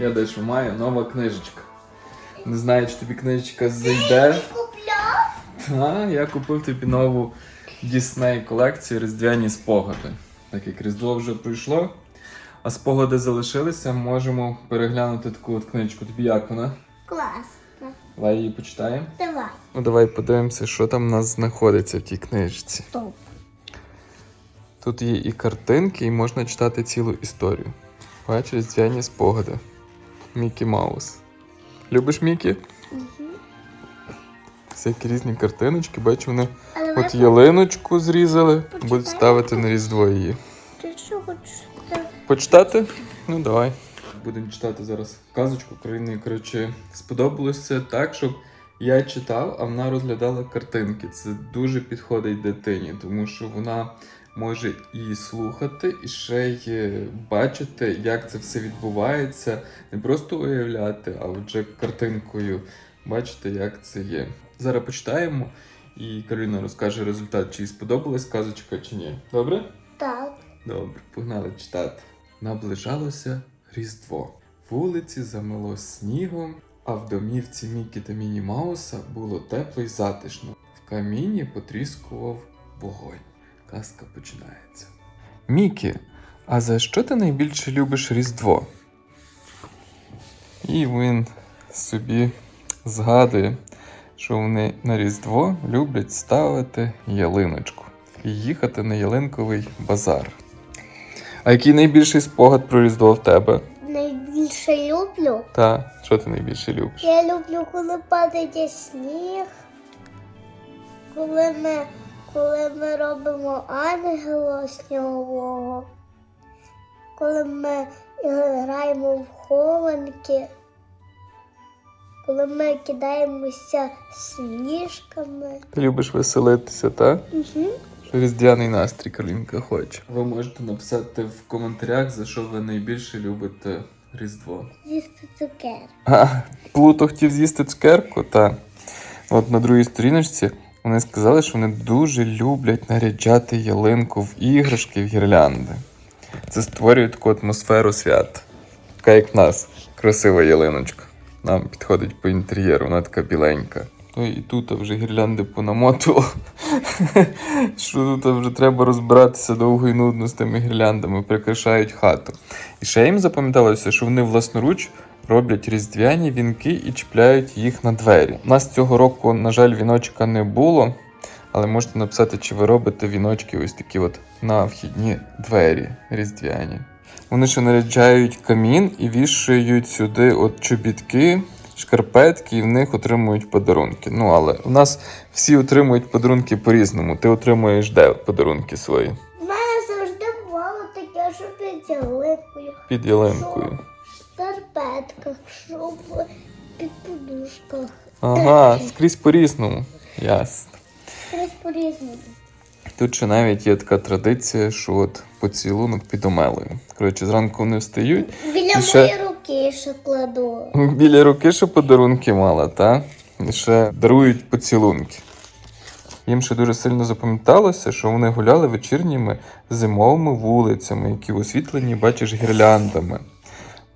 Я дещо маю, нова книжечка. Не знаю, чи тобі книжечка зайде. Купляв? Та, я купив тобі нову Дісней колекцію Різдвяні спогади. Так як Різдво вже пройшло, а спогади залишилися, можемо переглянути таку от книжку. Тобі як вона? Класно. Давай її почитаємо. Давай. Ну давай подивимося, що там у нас знаходиться в тій книжці. Стоп. Тут є і картинки, і можна читати цілу історію. Бачиш, різдвяні спогади. Мікі Маус. Любиш Мікі? Всякі різні картиночки, бачу, вони Але от ялиночку зрізали, будуть ставити на різдво її. ти що хочеш? Почитати? Ну давай. Будемо читати зараз казочку країни. Коротше, сподобалось це так, щоб я читав, а вона розглядала картинки. Це дуже підходить дитині, тому що вона може і слухати, і ще й е, бачити, як це все відбувається. Не просто уявляти, а вже картинкою бачити, як це є. Зараз почитаємо, і Кароліна розкаже результат, чи їй сподобалась казочка, чи ні. Добре? Так. Добре, погнали читати. Наближалося Різдво. Вулиці замило снігом, а в домівці Мікі та Міні Мауса було тепло й затишно. В каміні потріскував вогонь. Казка починається. Мікі, а за що ти найбільше любиш Різдво? І він собі згадує, що вони на Різдво люблять ставити ялиночку і їхати на ялинковий базар. А який найбільший спогад про Різдво в тебе? Найбільше люблю. Та що ти найбільше любиш? Я люблю, коли падає сніг. Коли ми, коли ми робимо ангела снігового. Коли ми граємо в хованки. Коли ми кидаємося сніжками. Ти любиш веселитися, та? Угу. Різдвяний настрій Калінка хоче. Ви можете написати в коментарях, за що ви найбільше любите Різдво. З'їсти цукер. А, Плуто хотів з'їсти цукерку, та от на другій сторіночці вони сказали, що вони дуже люблять наряджати ялинку в іграшки, в гірлянди. Це створює таку атмосферу свят. Така як в нас, красива ялиночка. Нам підходить по інтер'єру, вона така біленька. Ну і тут вже гірлянди понамотував. Що тут вже треба розбиратися довго і нудно з тими гірляндами, прикрашають хату. І ще їм запам'яталося, що вони власноруч роблять різдвяні вінки і чіпляють їх на двері. У нас цього року, на жаль, віночка не було, але можете написати, чи ви робите віночки ось такі от на вхідні двері різдвяні. Вони ще наряджають камін і вішають сюди от чобітки, шкарпетки, і в них отримують подарунки. Ну, але у нас всі отримують подарунки по-різному. Ти отримуєш де подарунки свої? У мене завжди бувало таке, що під ялинкою. Під ялинкою. В шкарпетках, щоб під подушках. Ага, скрізь по-різному. Ясно. Щось по-різному. Тут ще навіть є така традиція, що от поцілунок під омелою. Коротше, зранку вони встають, Біля І ще- моєї руки ще кладу. біля руки ще подарунки мала, та? І ще дарують поцілунки. Їм ще дуже сильно запам'яталося, що вони гуляли вечірніми зимовими вулицями, які освітлені, бачиш, гірляндами.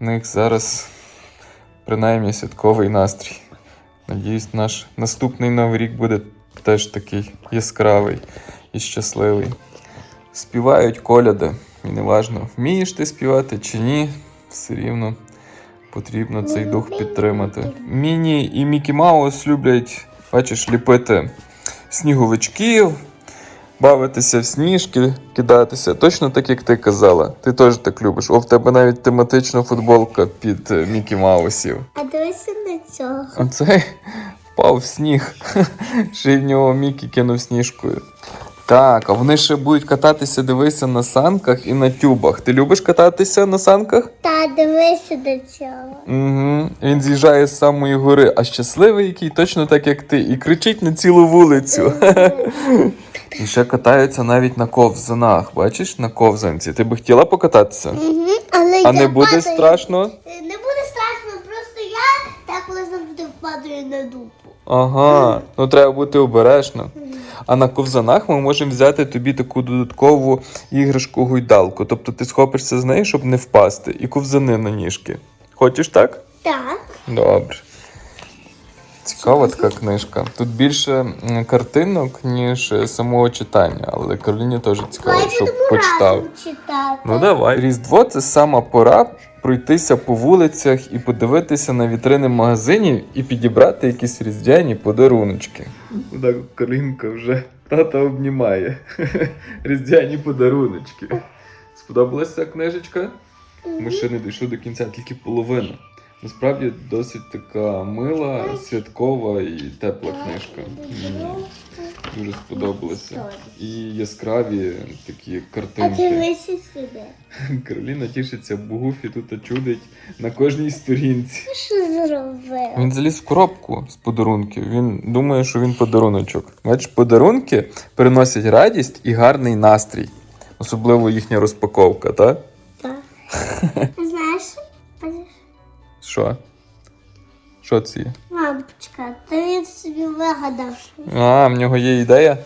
У них зараз принаймні святковий настрій. Надіюсь, наш наступний новий рік буде теж такий яскравий і щасливий. Співають коляди, і неважно, вмієш ти співати чи ні, все рівно потрібно цей дух підтримати. Міні і Мікі Маус люблять, бачиш, ліпити сніговичків, бавитися в сніжки, кидатися. Точно так, як ти казала. Ти теж так любиш. О, в тебе навіть тематична футболка під е, Мікі Маусів. А дивися на цього. Оцей впав в сніг. Ще й в нього Мікі кинув сніжкою. Так, а вони ще будуть кататися, дивися, на санках і на тюбах. Ти любиш кататися на санках? Та дивися до цього. Угу. Він з'їжджає з самої гори, а щасливий який точно так, як ти, і кричить на цілу вулицю. І ще катаються навіть на ковзанах. Бачиш, на ковзанці. Ти би хотіла покататися? Угу, але А я не буде падаю. страшно? Е, Не буде страшно, просто я так завжди впадаю на дупу. Ага, ну треба бути обережно. А на ковзанах ми можемо взяти тобі таку додаткову іграшку гойдалку. Тобто ти схопишся з неї, щоб не впасти, і ковзани на ніжки. Хочеш так? Так. Добре. Цікава така книжка. Тут більше картинок, ніж е, самого читання, але Кароліні теж цікаво, щоб почитав. Ну давай. Різдво це сама пора пройтися по вулицях і подивитися на вітрини магазинів і підібрати якісь різдвяні подаруночки. Так, Каролінка вже тата обнімає. Різдвяні подаруночки. Сподобалася ця книжечка? Ми ще не дійшли до кінця, тільки половина. Насправді досить така мила, святкова і тепла книжка. Мені дуже сподобалося. І яскраві такі картинки. Кароліна тішиться, бо Гуфі тут чудить на кожній сторінці. Що зробив? Він заліз в коробку з подарунків. Він думає, що він подаруночок. Бачиш, подарунки приносять радість і гарний настрій. Особливо їхня розпаковка, так? Так. Що? Що це є? Лампочка, то він собі вигадав. щось. А, в нього є ідея.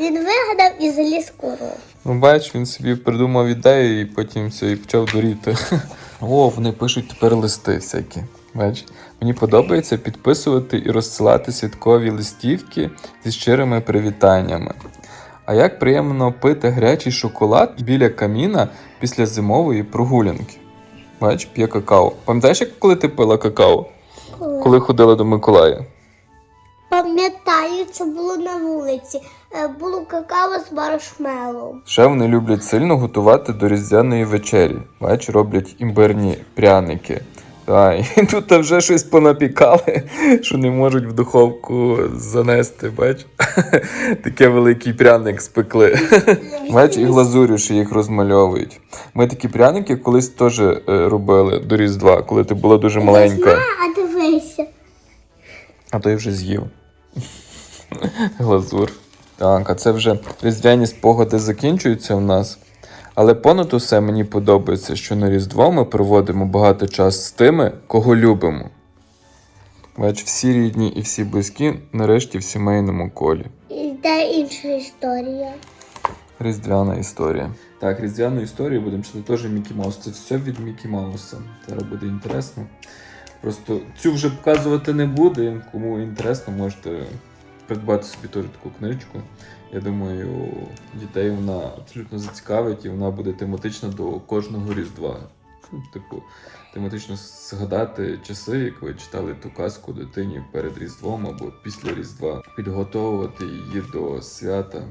Він вигадав і заліз в. Ну, бач, він собі придумав ідею і потім все, і почав дуріти. О, вони пишуть тепер листи всякі. Бач, мені подобається підписувати і розсилати святкові листівки зі щирими привітаннями. А як приємно пити гарячий шоколад біля каміна після зимової прогулянки. Бач, п'є какао. Пам'ятаєш, як коли ти пила какао? Коли? Коли ходила до Миколая? Пам'ятаю, це було на вулиці. Е, Було какао з маршмеллоу. Ще вони люблять сильно готувати до різдвяної вечері. Бач, роблять імбирні пряники. Та, і тут вже щось понапікали, що не можуть в духовку занести. Бач, таке великий пряник спекли. Бач, і глазурю ще їх розмальовують. Ми такі пряники колись теж е, робили до Різдва, коли ти була дуже маленька. А дивися. А той вже з'їв. Глазур. Так, а це вже різдвяні спогади закінчуються в нас. Але понад усе мені подобається, що на Різдво ми проводимо багато часу з тими, кого любимо. Бач, всі рідні і всі близькі нарешті в сімейному колі. І де інша історія. Різдвяна історія. Так, різдвяну історію будемо читати теж Мікі Маус. Це все від Мікі Мауса. Зараз буде інтересно. Просто цю вже показувати не буде. Кому інтересно, можете придбати собі теж таку книжечку. Я думаю, дітей вона абсолютно зацікавить і вона буде тематична до кожного Різдва. Ну, Типу, тематично згадати часи, як ви читали ту казку дитині перед Різдвом або після Різдва, підготовувати її до свята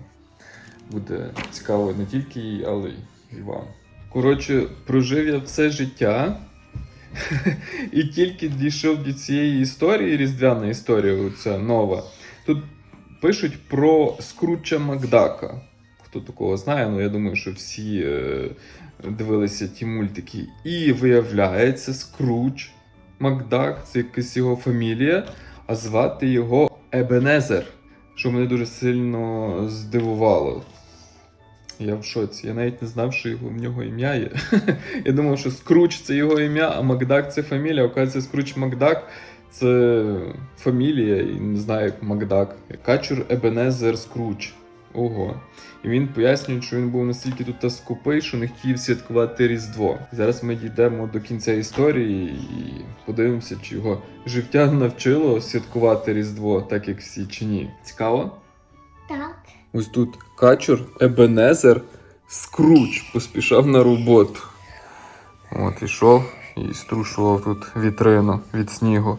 буде цікаво не тільки їй, але й вам. Коротше, прожив я все життя. І тільки дійшов до цієї історії, різдвяна історія, оця нова. Тут пишуть про Скруча Макдака. Хто такого знає, ну я думаю, що всі е, дивилися ті мультики. І виявляється, Скруч Макдак, це якась його фамілія, а звати його Ебенезер, що мене дуже сильно здивувало. Я в шоці. Я навіть не знав, що його, в нього ім'я є. Я думав, що Скруч це його ім'я, а Макдак це фамілія. Оказується, Скруч Макдак це фамілія, і не знаю, як Макдак. Качур Ебенезер Скруч. Ого. І він пояснює, що він був настільки тут скупий, що не хотів святкувати Різдво. Зараз ми дійдемо до кінця історії і подивимося, чи його життя навчило святкувати Різдво, так як всі чи ні. Цікаво? Так. Ось тут качур Ебенезер Скруч поспішав на роботу. От ішов і струшував тут вітрину від снігу.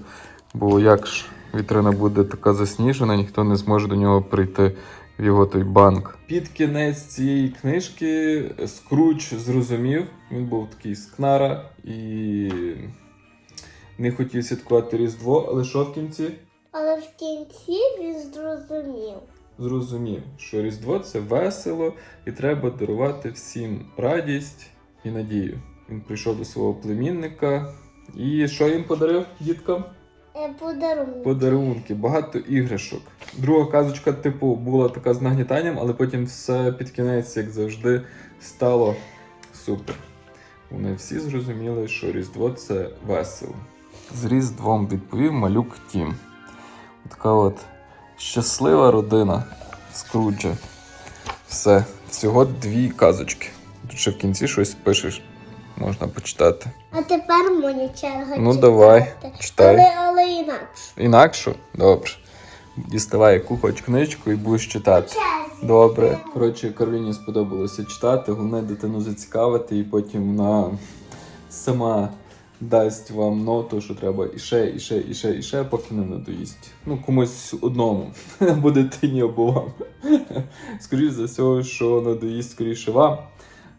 Бо як ж вітрина буде така засніжена, ніхто не зможе до нього прийти в його той банк. Під кінець цієї книжки Скруч зрозумів, він був такий скнара і не хотів святкувати Різдво, але що в кінці? Але в кінці він зрозумів. зрозумів, що Різдво це весело і треба дарувати всім радість і надію. Він прийшов до свого племінника і що їм подарив діткам? Е, Подарунок. Подарунки, багато іграшок. Друга казочка, типу, була така з нагнітанням, але потім все під кінець, як завжди, стало супер. Вони всі зрозуміли, що Різдво це весело. З Різдвом відповів малюк Тім. Така от щаслива родина Скруджа. Все, всього дві казочки. Тут ще в кінці щось пишеш. Можна почитати. А тепер моя черга. Ну, читати. давай, читай. Але, але інакше. Інакше? Добре. Діставай яку хоч книжку і будеш читати. Добре. Коротше, Кароліні сподобалося читати, головне дитину зацікавити, і потім вона сама дасть вам ноту, що треба і ще, і ще, і ще, і ще, поки не надоїсть. Ну, комусь одному, або дитині, або вам. Скоріше за все, що надоїсть скоріше вам,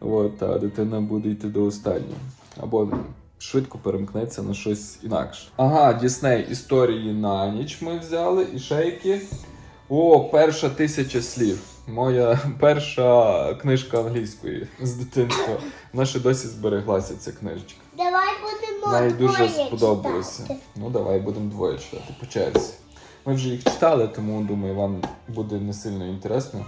от, а дитина буде йти до останнього. Або швидко перемкнеться на щось інакше. Ага, Дісней історії на ніч ми взяли, і які. О, перша тисяча слів. Моя перша книжка англійської з дитинства. Вона ще досі збереглася, ця книжечка. Давай будемо Мені дуже сподобалося. читати. Ну, давай будемо двоє читати по черзі. Ми вже їх читали, тому думаю, вам буде не сильно інтересно.